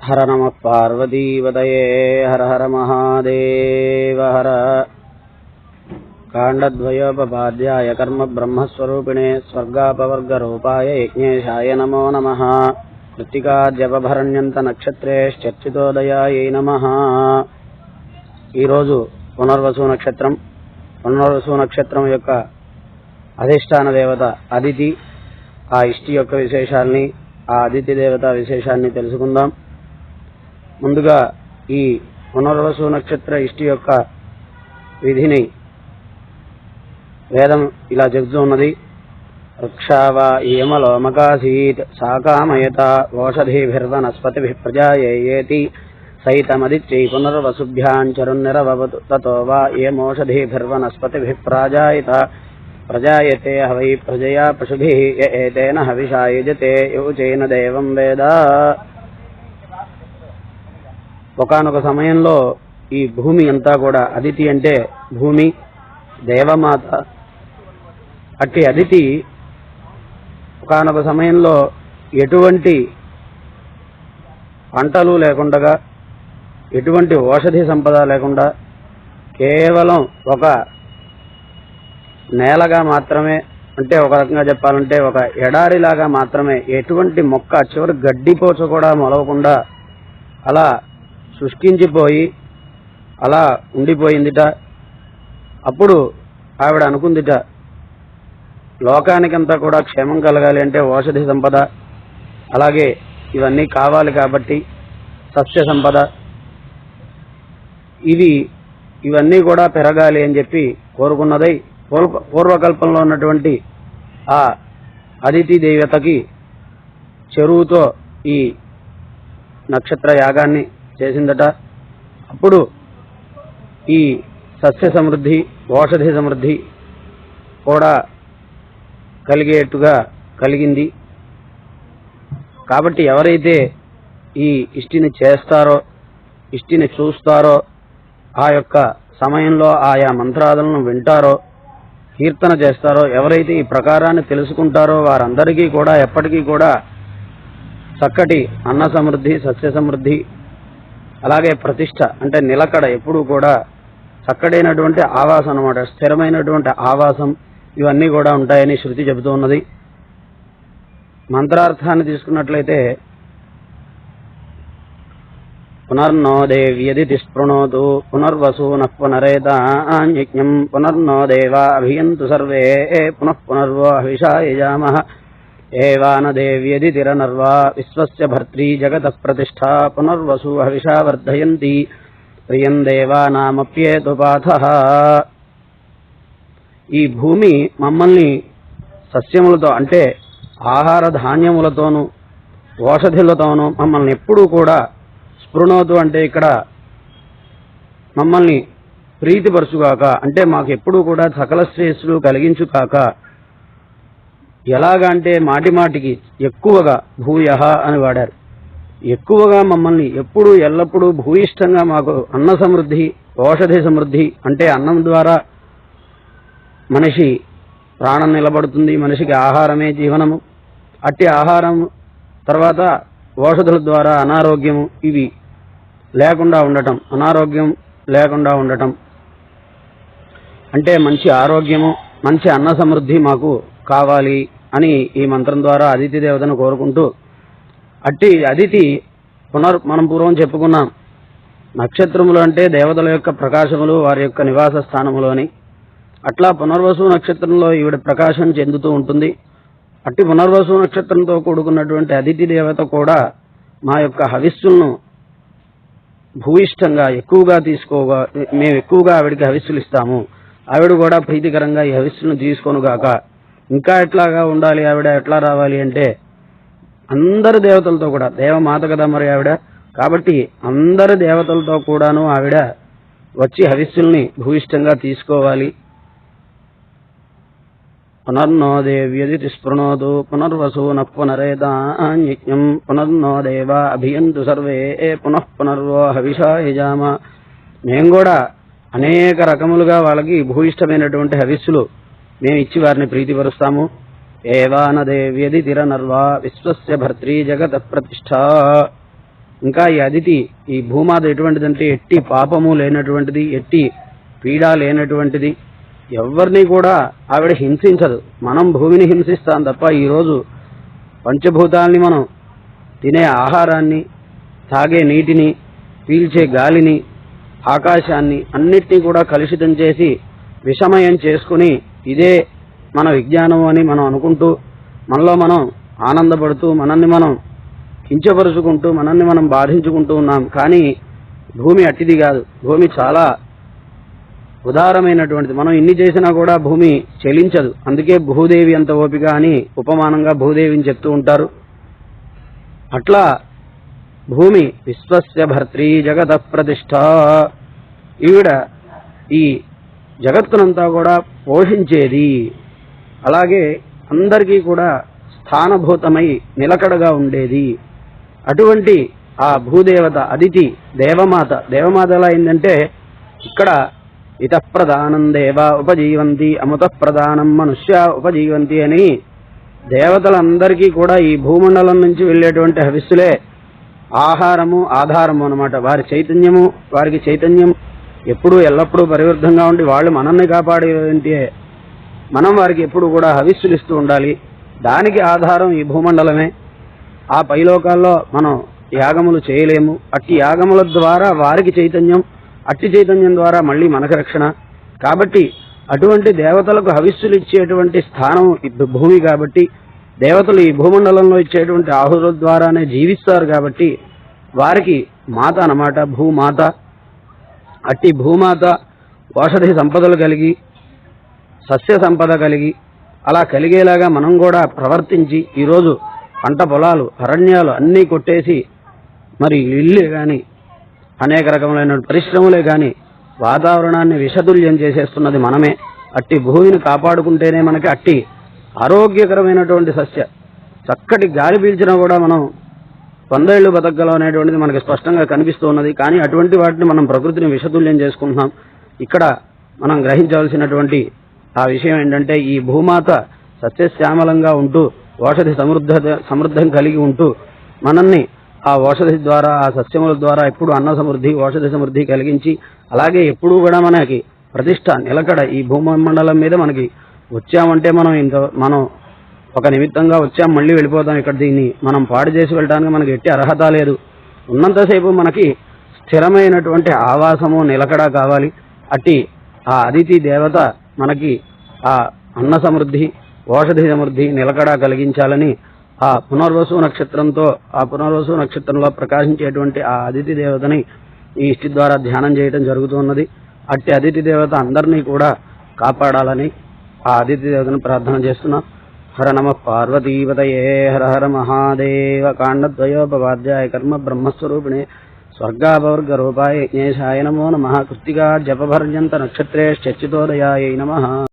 హర నమ పార్వతీవదయే హర హర మహాదేవ హర కాండద్వయోపపాద్యాయ కర్మ బ్రహ్మస్వరూపిణే స్వర్గాపవర్గరూపాయ యజ్ఞేషాయ నమో నమ కృత్తికాద్యపభరణ్యంత నక్షత్రేశ్చర్చితోదయాయై నమ ఈరోజు పునర్వసు నక్షత్రం పునర్వసు నక్షత్రం యొక్క అధిష్టాన దేవత అదితి ఆ ఇష్టి యొక్క విశేషాల్ని ఆ అదితి దేవత విశేషాన్ని తెలుసుకుందాం. ముందుగా ఈ పునర్వసు నక్షత్ర ఇష్టి యొక్క విధిని వేదం ఇలా చెబుతూ ఉన్నది. వృక్షావా ఈమలోమకాసీత్ సాకామయత ఓషధీభిర్వనస్పతిభి ప్రజాయేతి సైతమదిత్యై పునర్వసుభ్యాం చరున్నిరవతు తతో వా ఏమోషధీభిర్వనస్పతిభి ప్రాజాయత ప్రజాయతే హవై ప్రజయా పశుభి ఏతేన హవిషా యోచేన దేవం వేద. ఒకనొక సమయంలో ఈ భూమి అంతా కూడా అదితి అంటే భూమి దేవమాత. అట్టి అదితి ఒకనొక సమయంలో ఎటువంటి పంటలు లేకుండా ఎటువంటి ఔషధి సంపద లేకుండా కేవలం ఒక నేలగా మాత్రమే అంటే ఒక రకంగా చెప్పాలంటే ఒక ఎడారిలాగా మాత్రమే ఎటువంటి మొక్క చివరి గడ్డిపోచ కూడా మొలవకుండా అలా శుష్కించిపోయి అలా ఉండిపోయిందిట. అప్పుడు ఆవిడ అనుకుందిట లోకానికంతా కూడా క్షేమం కలగాలి అంటే ఔషధి సంపద. అలాగే ఇవన్నీ కావాలి కాబట్టి సస్య సంపద. ఇవి ఇవన్నీ కూడా పెరగాలి అని చెప్పి కోరుకున్నదై పూర్వ పూర్వకల్పంలో ఉన్నటువంటి ఆ అదితి దేవతకి చెరువుతో ఈ నక్షత్ర యాగాన్ని చేసిందట. అప్పుడు ఈ సస్య సమృద్ధి ఔషధి సమృద్ధి కూడా కలిగేట్టుగా కలిగింది. కాబట్టి ఎవరైతే ఈ ఇష్టిని చేస్తారో ఇష్టిని చూస్తారో ఆ యొక్క సమయంలో ఆయా మంత్రాలను వింటారో కీర్తన చేస్తారో ఎవరైతే ఈ ప్రకారాన్ని తెలుసుకుంటారో వారందరికీ కూడా ఎప్పటికీ కూడా చక్కటి అన్న సమృద్ధి సస్య సమృద్ధి అలాగే ప్రతిష్ట అంటే నిలకడ ఎప్పుడూ కూడా చక్కడైనటువంటి ఆవాసం అన్నమాట స్థిరమైనటువంటి ఆవాసం ఇవన్నీ కూడా ఉంటాయని శృతి చెబుతూ ఉన్నది. మంత్రార్థాన్ని తీసుకున్నట్లయితే పునర్నో దేవ్యదితి స్పృణోతు పునర్వసూనః పునరేతాన్యజ్ఞం పునర్నో దేవా అభియంతు సర్వే పునః పునర్వో హవిషా యజామః ఏవాన దేవ్యదితిరనర్వా విశ్వస్య భర్త్రీ జగతః పునర్వసు హవిషా వర్ధయంతి ప్రియం దేవానామప్యేతు పాథః. ఈ భూమి మమ్మల్ని సస్యములతో అంటే ఆహార ధాన్యములతోనూ ఓషధులతోనూ మమ్మల్ని ఎప్పుడూ కూడా స్పృణోతు అంటే ఇక్కడ మమ్మల్ని ప్రీతిపరచుగాక అంటే మాకు ఎప్పుడూ కూడా సకల శ్రేయస్సులు కలిగించుకాక ఎలాగా అంటే మాటి మాటికి ఎక్కువగా భూయ అని వాడారు. ఎక్కువగా మమ్మల్ని ఎప్పుడు ఎల్లప్పుడూ భూయిష్టంగా మాకు అన్న సమృద్ధి ఔషధి సమృద్ధి అంటే అన్నం ద్వారా మనిషి ప్రాణం నిలబడుతుంది మనిషికి ఆహారమే జీవనము. అట్టి ఆహారం తర్వాత ఔషధుల ద్వారా అనారోగ్యము ఇవి లేకుండా ఉండటం అనారోగ్యం లేకుండా ఉండటం. అంటే మంచి ఆరోగ్యము మంచి అన్న సమృద్ధి మాకు కావాలి అని ఈ మంత్రం ద్వారా అదితి దేవతను కోరుకుంటూ అట్టి అదితి పునర్ మనం పూర్వం చెప్పుకున్నాం. నక్షత్రములు అంటే దేవతల యొక్క ప్రకాశములు వారి యొక్క నివాస స్థానములు అని. అట్లా పునర్వసు నక్షత్రంలో ఈవిడ ప్రకాశం చెందుతూ ఉంటుంది. అట్టి పునర్వసు నక్షత్రంతో కూడుకున్నటువంటి అదితి దేవత కూడా మా యొక్క హవిస్సులను భూయిష్టంగా ఎక్కువగా తీసుకోగా మేము ఎక్కువగా ఆవిడకి హవిస్సులు ఇస్తాము. ఆవిడ కూడా ప్రీతికరంగా ఈ హవిస్సులను తీసుకొనుగాక. ఇంకా ఎట్లాగా ఉండాలి ఆవిడ ఎట్లా రావాలి అంటే అందరు దేవతలతో కూడా దేవమాత కదా మరి ఆవిడ? కాబట్టి అందరు దేవతలతో కూడాను ఆవిడ వచ్చి హవిస్సుల్ని భూయిష్టంగా తీసుకోవాలి. పునర్నో దేవ్యదితి స్పృణోతు పునర్వసూన పునరేతాన్యజ్ఞం పునర్నో దేవ అభియంతు సర్వే పునః పునర్వో హవిషాయజామ మేము కూడా అనేక రకములుగా వాళ్ళకి భూయిష్టమైనటువంటి హవిస్సులు మేము ఇచ్చి వారిని ప్రీతిపరుస్తాము. ఏవాన దేవ్యది తిరనర్వా విశ్వస్య భర్త్రీ జగత ప్రతిష్ట. ఇంకా ఈ అదితి ఈ భూమాత ఎటువంటిదంటే ఎట్టి పాపము లేనటువంటిది ఎట్టి పీడ లేనటువంటిది. ఎవరిని కూడా ఆవిడ హింసించదు. మనం భూమిని హింసిస్తాం తప్ప ఈరోజు పంచభూతాల్ని మనం తినే ఆహారాన్ని తాగే నీటిని పీల్చే గాలిని ఆకాశాన్ని అన్నిటినీ కూడా కలుషితం చేసి విషమయం చేసుకుని ఇదే మన విజ్ఞానం అని మనం అనుకుంటూ మనలో మనం ఆనందపడుతూ మనల్ని మనం కించపరుచుకుంటూ మనల్ని మనం బాధించుకుంటూ ఉన్నాం. కానీ భూమి అట్టిది కాదు. భూమి చాలా ఉదారమైనటువంటిది. మనం ఇన్ని చేసినా కూడా భూమి చెలించదు. అందుకే భూదేవి అంత ఓపిక అని ఉపమానంగా భూదేవిని చెప్తూ ఉంటారు. అట్లా భూమి విశ్వస్య భర్త్రీ జగత ప్రతిష్ట. ఈవిడ ఈ జగత్తునంతా కూడా పోషించేది. అలాగే అందరికీ కూడా స్థానభూతమై నిలకడగా ఉండేది. అటువంటి ఆ భూదేవత అదితి దేవమాత. దేవమాత ఎలా అయిందంటే ఇక్కడ ఇత ప్రధానం దేవ ఉపజీవంతి అమృత ప్రధానం మనుష్య ఉపజీవంతి అని. దేవతలందరికీ కూడా ఈ భూమండలం నుంచి వెళ్ళేటువంటి హవిస్సులే ఆహారము ఆధారము అనమాట వారి చైతన్యము వారికి చైతన్యం ఎప్పుడూ ఎల్లప్పుడూ పరివృద్ధంగా ఉండి వాళ్ళు మనల్ని కాపాడేంటి మనం వారికి ఎప్పుడు కూడా హవిస్సులు ఇస్తూ ఉండాలి. దానికి ఆధారం ఈ భూమండలమే. ఆ పైలోకాల్లో మనం యాగములు చేయలేము. అట్టి యాగముల ద్వారా వారికి చైతన్యం అట్టి చైతన్యం ద్వారా మళ్ళీ మనకు రక్షణ. కాబట్టి అటువంటి దేవతలకు హవిస్సులు ఇచ్చేటువంటి స్థానం భూమి కాబట్టి దేవతలు ఈ భూమండలంలో ఇచ్చేటువంటి ఆహుల ద్వారానే జీవిస్తారు కాబట్టి వారికి మాత అన్నమాట భూమాత. అట్టి భూమాత ఔషధి సంపదలు కలిగి సస్య సంపద కలిగి అలా కలిగేలాగా మనం కూడా ప్రవర్తించి ఈరోజు పంట పొలాలు అరణ్యాలు అన్నీ కొట్టేసి మరి ఇల్లు కానీ అనేక రకములైన పరిశ్రమలే కానీ వాతావరణాన్ని విషతుల్యం చేసేస్తున్నది మనమే. అట్టి భూమిని కాపాడుకుంటేనే మనకి అట్టి ఆరోగ్యకరమైనటువంటి సస్య. చక్కటి గాలి పీల్చినా కూడా మనం వందేళ్ళు బతకగలం అనేటువంటిది మనకి స్పష్టంగా కనిపిస్తూ ఉన్నది కానీ అటువంటి వాటిని మనం ప్రకృతిని విషతుల్యం చేసుకుంటున్నాం. ఇక్కడ మనం గ్రహించవలసినటువంటి ఆ విషయం ఏంటంటే ఈ భూమాత సస్యశ్యామలంగా ఉంటూ ఔషధి సమృద్ధ సమృద్ధం కలిగి ఉంటూ మనల్ని ఆ ఔషధి ద్వారా ఆ సస్యముల ద్వారా ఎప్పుడు అన్న సమృద్ధి ఔషధ సమృద్ధి కలిగించి అలాగే ఎప్పుడూ కూడా మనకి ప్రతిష్ట నిలకడ ఈ భూమండలం మీద మనకి వచ్చామంటే మనం ఇంత మనం ఒక నిమిత్తంగా వచ్చాం మళ్ళీ వెళ్ళిపోతాం. ఇక్కడ దీన్ని మనం పాడు చేసి వెళ్ళడానికి మనకి ఎట్టి అర్హత లేదు. ఉన్నంతసేపు మనకి స్థిరమైనటువంటి ఆవాసము నిలకడ కావాలి. అట్టి ఆ అదితి దేవత మనకి ఆ అన్న సమృద్ధి ఔషధి సమృద్ధి నిలకడ కలిగించాలని ఆ పునర్వసు నక్షత్రంతో ఆ పునర్వసు నక్షత్రంలో ప్రకాశించేటువంటి ఆ అతిథి దేవతని ఈ ఇష్టి ద్వారా ధ్యానం చేయడం జరుగుతున్నది అట్టి అతిథి దేవత అందరినీ కూడా కాపాడాలని ఆ అతిథి దేవతను ప్రార్థన చేస్తున్నాం. హర నమ పార్వతీపతయే హర హర మహాదేవ కాండద్వయోపవాద్యాయ కర్మ బ్రహ్మస్వరూపిణే స్వర్గాపవర్గ రూపాయ యజ్ఞేశాయ నమో నమ కృత్తికా జపభర్యంత నక్షత్రే చచ్చితోదయాయ నమ.